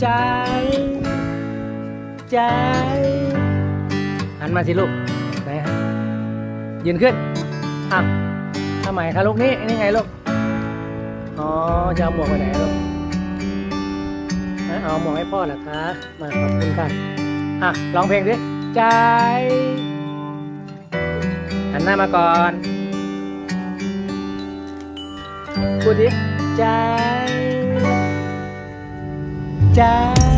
ใจ ใจหันมาสิลูกไหนฮะยืนขึ้นอะทำไมคะลูกนี่นี่ไงลูกอ๋อจะเอาหมวกไปไหนลูกเอาหมวกให้พ่อเหรอคะมาขอบคุณค่ะอะร้องเพลงดิใจหันหน้ามาก่อนพูดดิใจ ใ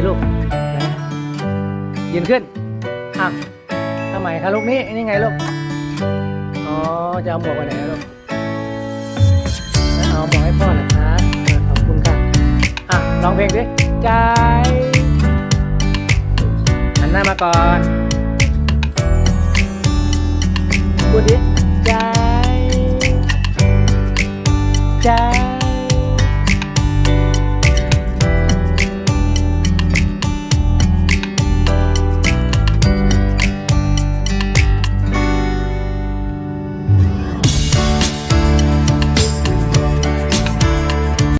สิลูกนะยืนขึ้นอะทำไมคะลูกนี่นี่ไงลูก อ๋อ จะเอาหมวกไปไหนลูกเอาบอกให้พ่อเหรอคะอะขอบคุณค่ะอะร้องเพลงดิใจหันหน้ามาก่อนพูดดิใจ ใจ